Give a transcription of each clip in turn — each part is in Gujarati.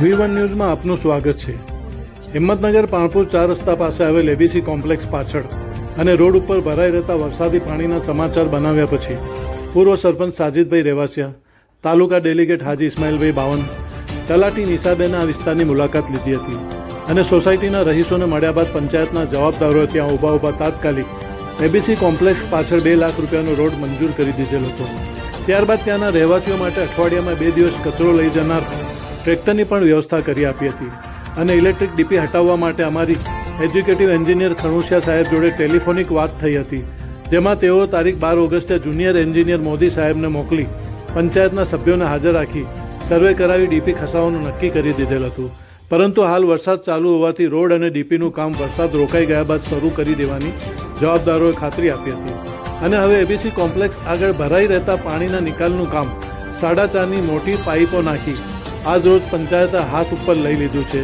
વી વન ન્યૂઝમાં આપનું સ્વાગત છે. હિંમતનગર પાણપુર ચાર રસ્તા પાસે આવેલ એબીસી કોમ્પ્લેક્સ પાછળ અને રોડ ઉપર ભરાઈ રહેતા વરસાદી પાણીના સમાચાર બનાવ્યા પછી પૂર્વ સરપંચ સાજિદભાઈ રેવાસિયા, તાલુકા ડેલિગેટ હાજી ઇસ્માઇલભાઈ બાવન, તલાટી નિશાબેને આ વિસ્તારની મુલાકાત લીધી હતી અને સોસાયટીના રહીશોને મળ્યા બાદ પંચાયતના જવાબદારોએ ત્યાં ઊભા ઊભા તાત્કાલિક એબીસી કોમ્પ્લેક્સ પાછળ બે લાખ રૂપિયાનો રોડ મંજૂર કરી દીધેલ હતો. ત્યારબાદ ત્યાંના રહેવાસીઓ માટે અઠવાડિયામાં બે દિવસ કચરો લઈ જનાર ટ્રેક્ટરની પણ વ્યવસ્થા કરી આપી હતી. અને ઇલેક્ટ્રિક ડીપી હટાવવા માટે અમારી એજ્યુકેટિવ એન્જિનિયર ખણુસિયા સાહેબ જોડે ટેલિફોનિક વાત થઈ હતી, જેમાં તેઓ તારીખ બાર ઓગસ્ટે જુનિયર એન્જિનિયર મોદી સાહેબને મોકલી પંચાયતના સભ્યોને હાજર રાખી સર્વે કરાવી ડીપી ખસાવવાનું નક્કી કરી દીધેલ હતું. પરંતુ હાલ વરસાદ ચાલુ હોવાથી રોડ અને ડીપીનું કામ વરસાદ રોકાઈ ગયા બાદ શરૂ કરી દેવાની જવાબદારોએ ખાતરી આપી હતી. અને હવે એબીસી કોમ્પ્લેક્સ આગળ ભરાઈ રહેતા પાણીના નિકાલનું કામ સાડા ચારની મોટી પાઇપો નાખી આજ રોજ પંચાયતે હાથ ઉપર લઈ લીધું છે.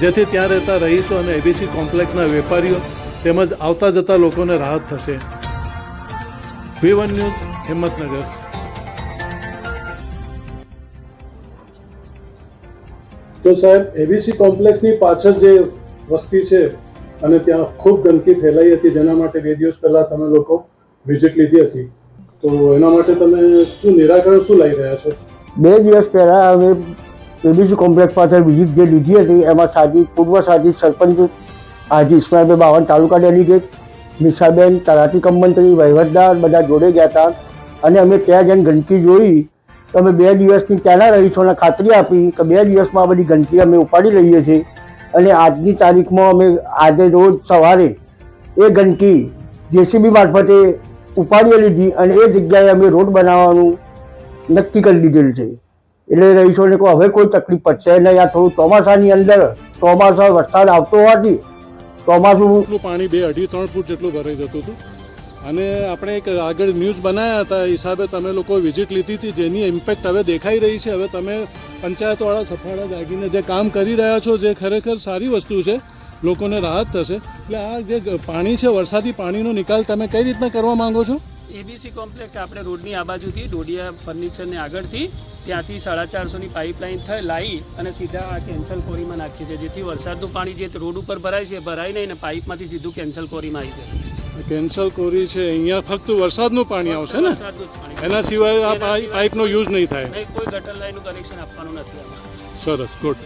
જેથી ત્યાં રહેતા રહીશો અને એબીસી કોમ્પ્લેક્સના વેપારીઓ તેમજ આવતા જતા લોકોને રાહત થશે. V one news Himmatnagar. તો સાહેબ એબીસી કોમ્પ્લેક્સની પાછળ જે વસ્તી છે અને ત્યાં ખૂબ ગંદકી ફેલાઈ હતી, જેના માટે બે દિવસ પહેલા તમે લોકો વિઝિટ લીધી હતી. તો એના માટે તમે શું નિરાકરણ શું લઈ રહ્યા છો? બે દિવસ પહેલાં અમે એબીસી કોમ્પ્લેક્સ પાછળ વિઝિટ જે લીધી હતી, એમાં સાજી, પૂર્વ સાજી સરપંચ હાજી ઇસ્માઇલભાઈ બાવન, તાલુકા ડેલિગેટ નિશાબેન, તલાટી કમંત્રી મંત્રી, વહીવટદાર, બધા જોડે ગયા હતા. અને અમે ત્યાં જઈને ગંદકી જોઈ. તો અમે બે દિવસની ત્યાંના રહીશોને ખાતરી આપી કે બે દિવસમાં આ બધી ગંદકી અમે ઉપાડી લઈએ છીએ. અને આજની તારીખમાં અમે આજે રોજ સવારે એ ગંદકી જેસીબી મારફતે ઉપાડી લીધી અને એ જગ્યાએ અમે રોડ બનાવવાનું નક્કી કરી દીધેલ છે. એટલે રહીશોને કોઈ હવે કોઈ તકલીફ પડશે નહીં. આ થોડું ચોમાસાની અંદર ચોમાસા વરસાદ આવતો હોવાથી ચોમાસું પાણી બે અઢી ત્રણ ફૂટ જેટલું ભરાઈ જતું હતું. અને આપણે એક આગળ ન્યૂઝ બનાવ્યા હતા હિસાબે તમે લોકો વિઝિટ લીધી હતી, જેની ઇમ્પેક્ટ હવે દેખાઈ રહી છે. હવે તમે પંચાયતવાળા સફાળા જાગીને જે કામ કરી રહ્યા છો, જે ખરેખર સારી વસ્તુ છે, લોકોને રાહત થશે. એટલે આ જે પાણી છે, વરસાદી પાણીનો નિકાલ તમે કઈ રીતના કરવા માંગો છો? એબીસી કોમ્પ્લેક્સ આપણે રોડની આ બાજુથી ડોડિયા ફર્નિચરને આગળથી ત્યાંથી સાડા ચારસોની પાઇપલાઇન થઈ લાવી અને સીધા આ કેન્સલ કોરીમાં નાખીએ છીએ જેથી વરસાદનું પાણી જે રોડ ઉપર ભરાય છે ભરાય નહીં ને પાઇપમાંથી સીધું કેન્સલ કોરીમાં આવી જાય. કેન્સલ કોરી છે અહીંયા ફક્ત વરસાદનું પાણી આવશે ને? એના સિવાય આ પાઇપનો યુઝ નહીં થાય. કોઈ ગટર લાઈનનું કનેક્શન આપવાનું નથી સરસ ગુડ.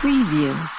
Preview.